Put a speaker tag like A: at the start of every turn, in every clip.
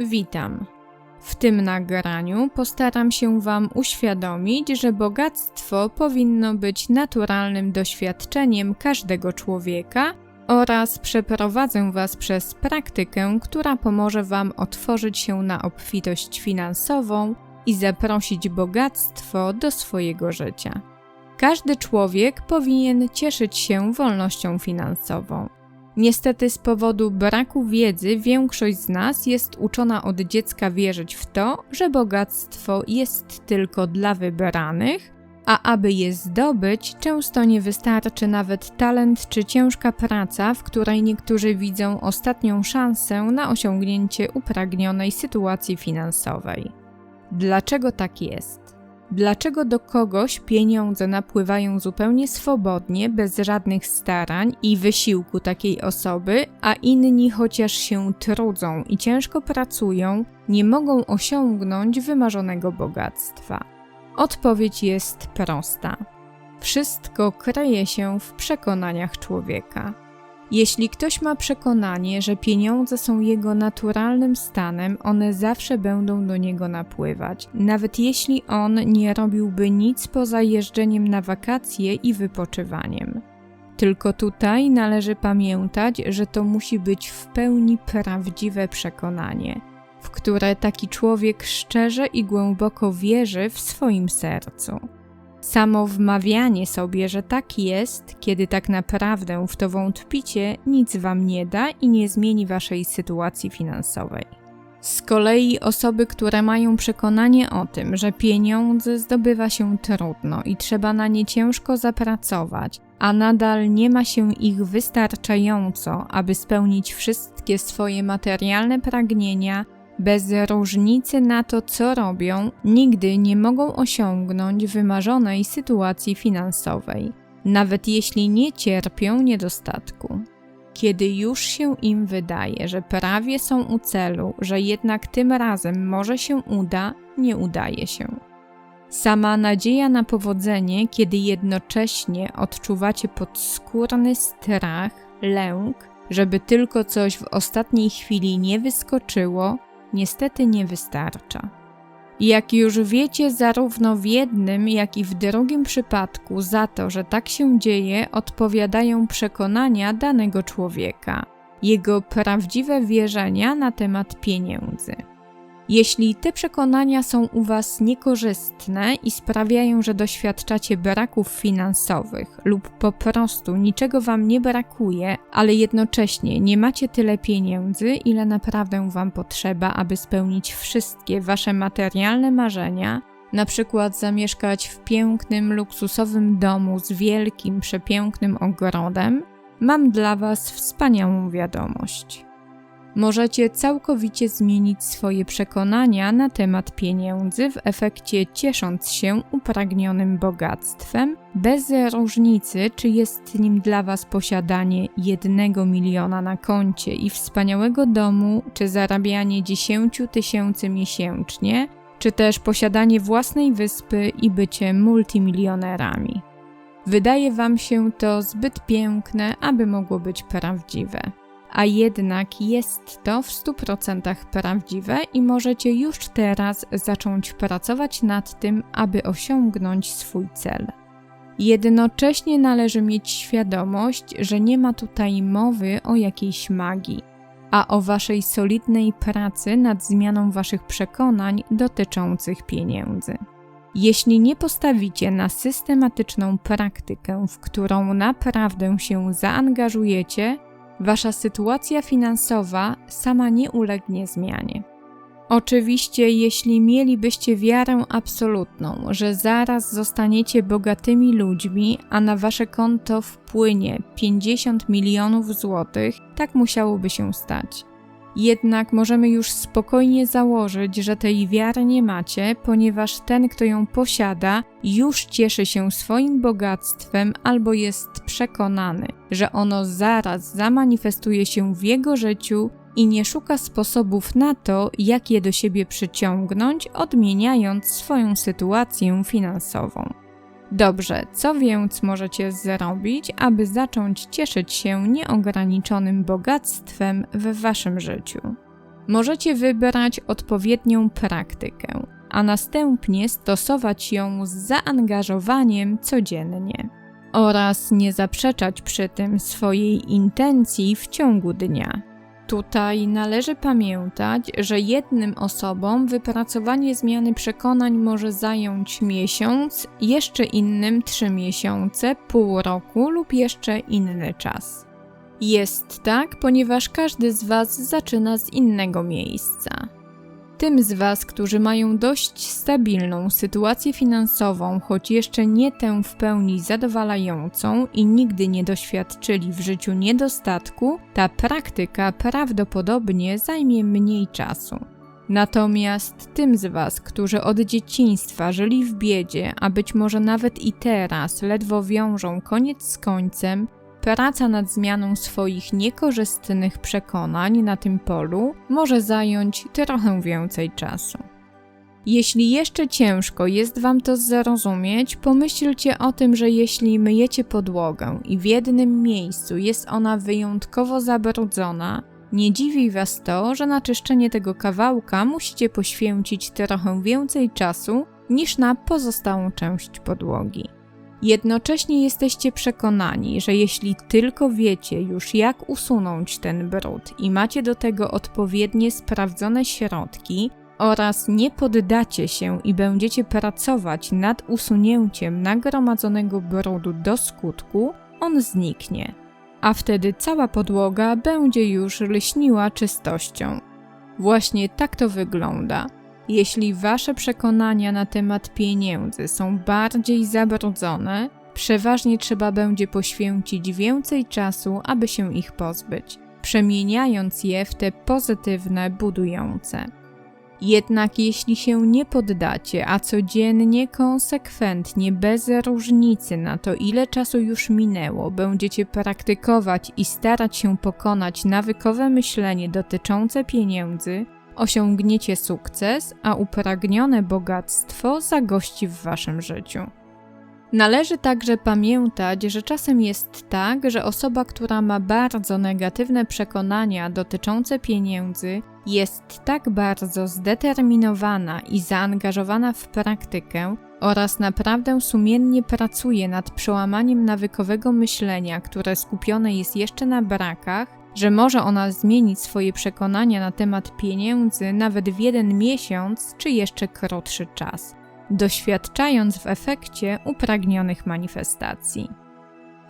A: Witam. W tym nagraniu postaram się Wam uświadomić, że bogactwo powinno być naturalnym doświadczeniem każdego człowieka oraz przeprowadzę Was przez praktykę, która pomoże Wam otworzyć się na obfitość finansową i zaprosić bogactwo do swojego życia. Każdy człowiek powinien cieszyć się wolnością finansową. Niestety, z powodu braku wiedzy, większość z nas jest uczona od dziecka wierzyć w to, że bogactwo jest tylko dla wybranych, a aby je zdobyć, często nie wystarczy nawet talent czy ciężka praca, w której niektórzy widzą ostatnią szansę na osiągnięcie upragnionej sytuacji finansowej. Dlaczego tak jest? Dlaczego do kogoś pieniądze napływają zupełnie swobodnie, bez żadnych starań i wysiłku takiej osoby, a inni, chociaż się trudzą i ciężko pracują, nie mogą osiągnąć wymarzonego bogactwa? Odpowiedź jest prosta. Wszystko kryje się w przekonaniach człowieka. Jeśli ktoś ma przekonanie, że pieniądze są jego naturalnym stanem, one zawsze będą do niego napływać, nawet jeśli on nie robiłby nic poza jeżdżeniem na wakacje i wypoczywaniem. Tylko tutaj należy pamiętać, że to musi być w pełni prawdziwe przekonanie, w które taki człowiek szczerze i głęboko wierzy w swoim sercu. Samo wmawianie sobie, że tak jest, kiedy tak naprawdę w to wątpicie, nic wam nie da i nie zmieni waszej sytuacji finansowej. Z kolei osoby, które mają przekonanie o tym, że pieniądze zdobywa się trudno i trzeba na nie ciężko zapracować, a nadal nie ma się ich wystarczająco, aby spełnić wszystkie swoje materialne pragnienia, bez różnicy na to, co robią, nigdy nie mogą osiągnąć wymarzonej sytuacji finansowej, nawet jeśli nie cierpią niedostatku. Kiedy już się im wydaje, że prawie są u celu, że jednak tym razem może się uda, nie udaje się. Sama nadzieja na powodzenie, kiedy jednocześnie odczuwacie podskórny strach, lęk, żeby tylko coś w ostatniej chwili nie wyskoczyło, niestety nie wystarcza. Jak już wiecie, zarówno w jednym, jak i w drugim przypadku za to, że tak się dzieje, odpowiadają przekonania danego człowieka, jego prawdziwe wierzenia na temat pieniędzy. Jeśli te przekonania są u Was niekorzystne i sprawiają, że doświadczacie braków finansowych lub po prostu niczego Wam nie brakuje, ale jednocześnie nie macie tyle pieniędzy, ile naprawdę Wam potrzeba, aby spełnić wszystkie Wasze materialne marzenia, na przykład zamieszkać w pięknym, luksusowym domu z wielkim, przepięknym ogrodem, mam dla Was wspaniałą wiadomość możecie całkowicie zmienić swoje przekonania na temat pieniędzy, w efekcie ciesząc się upragnionym bogactwem, bez różnicy, czy jest nim dla Was posiadanie jednego miliona na koncie i wspaniałego domu, czy zarabianie 10 tysięcy miesięcznie, czy też posiadanie własnej wyspy i bycie multimilionerami. Wydaje Wam się to zbyt piękne, aby mogło być prawdziwe a jednak jest to w 100% prawdziwe i możecie już teraz zacząć pracować nad tym, aby osiągnąć swój cel. Jednocześnie należy mieć świadomość, że nie ma tutaj mowy o jakiejś magii, a o waszej solidnej pracy nad zmianą waszych przekonań dotyczących pieniędzy. Jeśli nie postawicie na systematyczną praktykę, w którą naprawdę się zaangażujecie, wasza sytuacja finansowa sama nie ulegnie zmianie. Oczywiście, jeśli mielibyście wiarę absolutną, że zaraz zostaniecie bogatymi ludźmi, a na wasze konto wpłynie 50 milionów złotych, tak musiałoby się stać. Jednak możemy już spokojnie założyć, że tej wiary nie macie, ponieważ ten, kto ją posiada, już cieszy się swoim bogactwem albo jest przekonany, że ono zaraz zamanifestuje się w jego życiu i nie szuka sposobów na to, jak je do siebie przyciągnąć, odmieniając swoją sytuację finansową. Dobrze, co więc możecie zrobić, aby zacząć cieszyć się nieograniczonym bogactwem w waszym życiu? możecie wybrać odpowiednią praktykę, a następnie stosować ją z zaangażowaniem codziennie oraz nie zaprzeczać przy tym swojej intencji w ciągu dnia. Tutaj należy pamiętać, że jednym osobom wypracowanie zmiany przekonań może zająć miesiąc, jeszcze innym trzy miesiące, pół roku lub jeszcze inny czas. Jest tak, ponieważ każdy z Was zaczyna z innego miejsca. Tym z Was, którzy mają dość stabilną sytuację finansową, choć jeszcze nie tę w pełni zadowalającą i nigdy nie doświadczyli w życiu niedostatku, ta praktyka prawdopodobnie zajmie mniej czasu. Natomiast tym z Was, którzy od dzieciństwa żyli w biedzie, a być może nawet i teraz ledwo wiążą koniec z końcem, praca nad zmianą swoich niekorzystnych przekonań na tym polu może zająć trochę więcej czasu. Jeśli jeszcze ciężko jest Wam to zrozumieć, pomyślcie o tym, że jeśli myjecie podłogę i w jednym miejscu jest ona wyjątkowo zabrudzona, nie dziwi Was to, że na czyszczenie tego kawałka musicie poświęcić trochę więcej czasu niż na pozostałą część podłogi. Jednocześnie jesteście przekonani, że jeśli tylko wiecie już jak usunąć ten brud i macie do tego odpowiednie sprawdzone środki oraz nie poddacie się i będziecie pracować nad usunięciem nagromadzonego brudu do skutku, on zniknie, a wtedy cała podłoga będzie już lśniła czystością. Właśnie tak to wygląda. Jeśli wasze przekonania na temat pieniędzy są bardziej zabrudzone, przeważnie trzeba będzie poświęcić więcej czasu, aby się ich pozbyć, przemieniając je w te pozytywne, budujące. Jednak jeśli się nie poddacie, a codziennie, konsekwentnie, bez różnicy na to, ile czasu już minęło, będziecie praktykować i starać się pokonać nawykowe myślenie dotyczące pieniędzy, osiągniecie sukces, a upragnione bogactwo zagości w waszym życiu. Należy także pamiętać, że czasem jest tak, że osoba, która ma bardzo negatywne przekonania dotyczące pieniędzy, jest tak bardzo zdeterminowana i zaangażowana w praktykę oraz naprawdę sumiennie pracuje nad przełamaniem nawykowego myślenia, które skupione jest jeszcze na brakach, że może ona zmienić swoje przekonania na temat pieniędzy nawet w jeden miesiąc czy jeszcze krótszy czas, doświadczając w efekcie upragnionych manifestacji.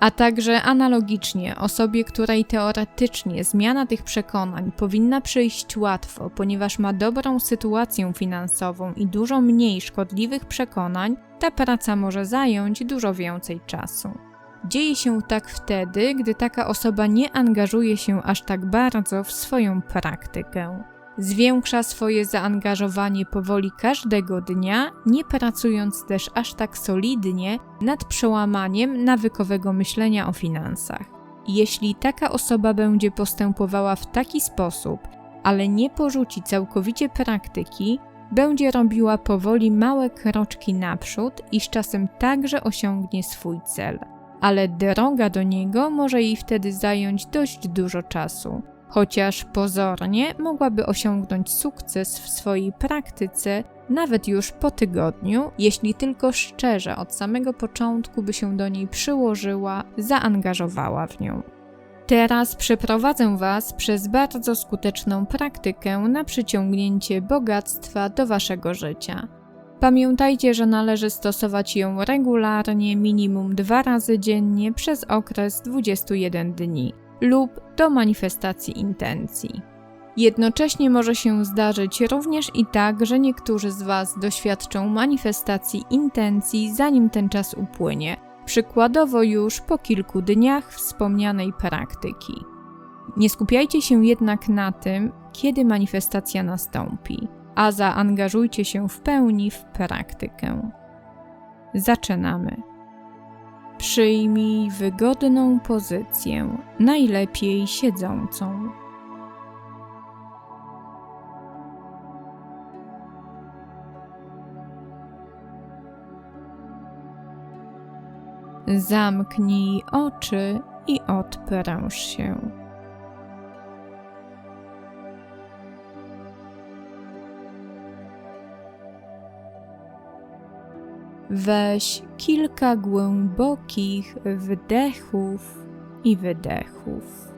A: A także analogicznie osobie, której teoretycznie zmiana tych przekonań powinna przyjść łatwo, ponieważ ma dobrą sytuację finansową i dużo mniej szkodliwych przekonań, ta praca może zająć dużo więcej czasu. Dzieje się tak wtedy, gdy taka osoba nie angażuje się aż tak bardzo w swoją praktykę. Zwiększa swoje zaangażowanie powoli każdego dnia, nie pracując też aż tak solidnie nad przełamaniem nawykowego myślenia o finansach. Jeśli taka osoba będzie postępowała w taki sposób, ale nie porzuci całkowicie praktyki, będzie robiła powoli małe kroczki naprzód i z czasem także osiągnie swój cel ale droga do niego może jej wtedy zająć dość dużo czasu. Chociaż pozornie mogłaby osiągnąć sukces w swojej praktyce nawet już po tygodniu, jeśli tylko szczerze od samego początku by się do niej przyłożyła, zaangażowała w nią. Teraz przeprowadzę Was przez bardzo skuteczną praktykę na przyciągnięcie bogactwa do Waszego życia. Pamiętajcie, że należy stosować ją regularnie, minimum dwa razy dziennie przez okres 21 dni lub do manifestacji intencji. Jednocześnie może się zdarzyć również i tak, że niektórzy z Was doświadczą manifestacji intencji, zanim ten czas upłynie, przykładowo już po kilku dniach wspomnianej praktyki. Nie skupiajcie się jednak na tym, kiedy manifestacja nastąpi a zaangażujcie się w pełni w praktykę. Zaczynamy. Przyjmij wygodną pozycję, najlepiej siedzącą. Zamknij oczy i odpręż się. Weź kilka głębokich wdechów i wydechów.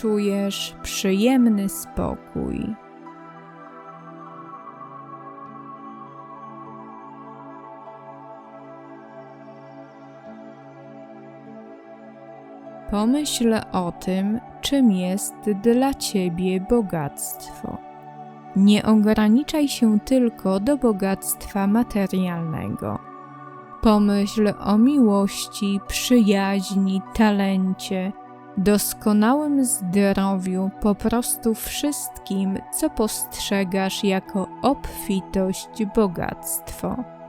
A: Czujesz przyjemny spokój. Pomyśl o tym, czym jest dla ciebie bogactwo. Nie ograniczaj się tylko do bogactwa materialnego. Pomyśl o miłości, przyjaźni, talencie, doskonałym zdrowiu, po prostu wszystkim, co postrzegasz jako obfitość, bogactwo.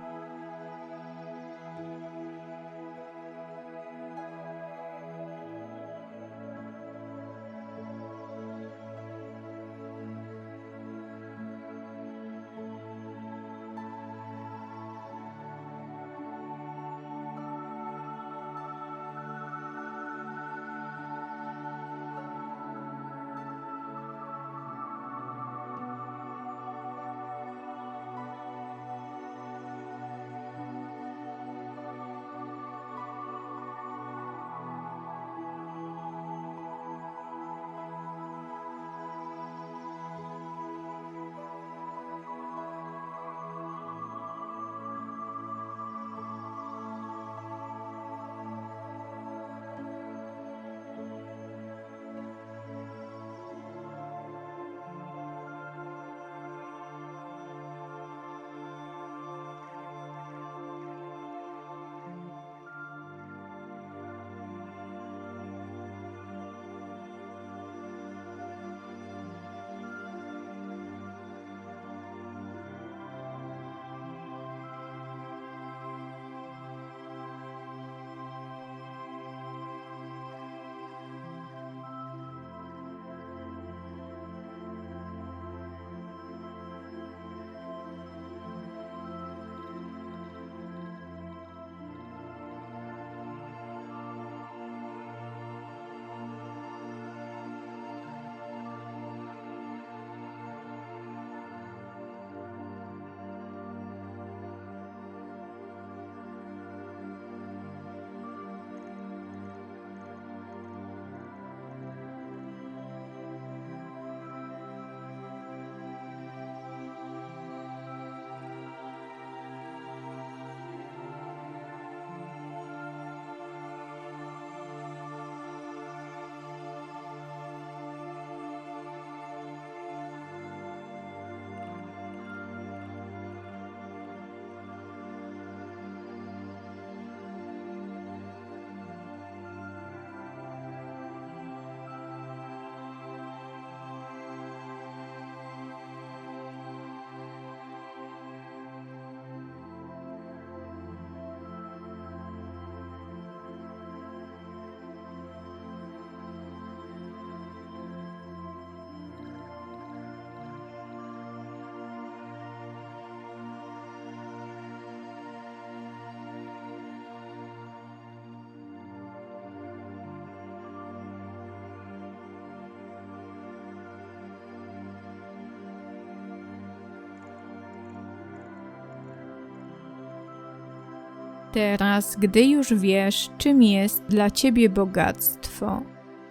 A: Teraz, gdy już wiesz, czym jest dla ciebie bogactwo,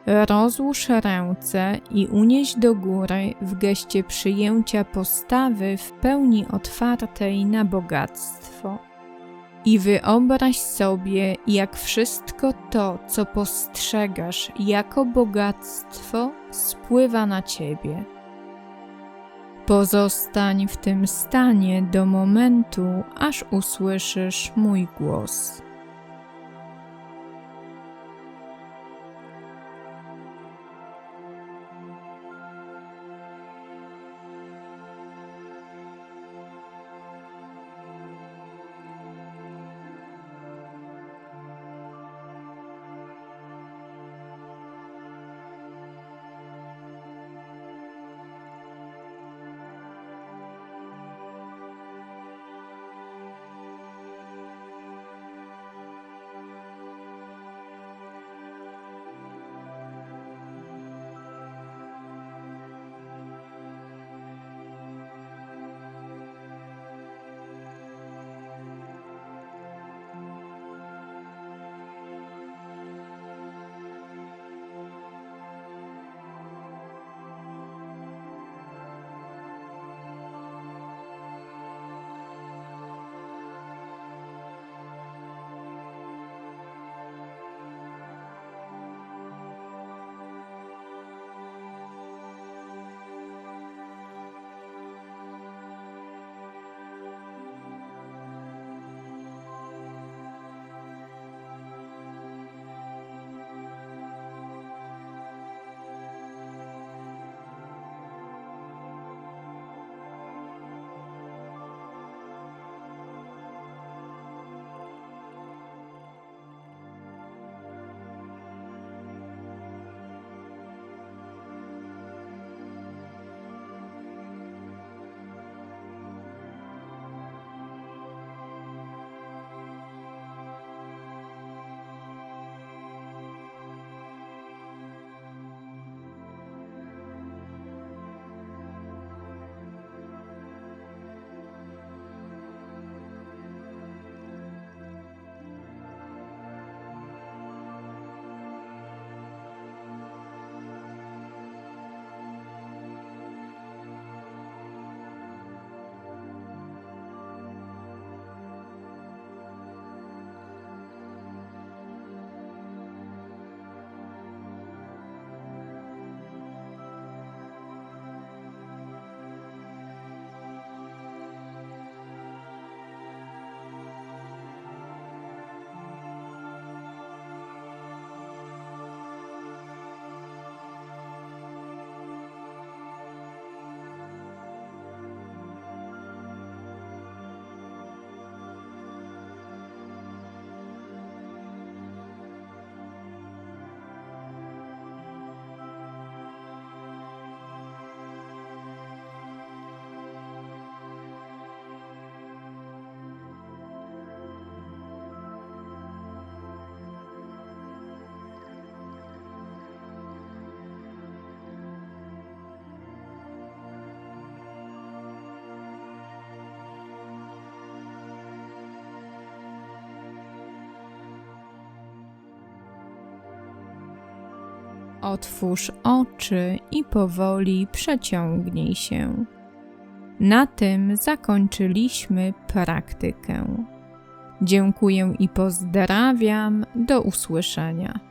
A: rozłóż ręce i unieś do góry w geście przyjęcia postawy w pełni otwartej na bogactwo. I wyobraź sobie, jak wszystko to, co postrzegasz jako bogactwo, spływa na ciebie Pozostań w tym stanie do momentu, aż usłyszysz mój głos. Otwórz oczy i powoli przeciągnij się. Na tym zakończyliśmy praktykę. Dziękuję i pozdrawiam. Do usłyszenia.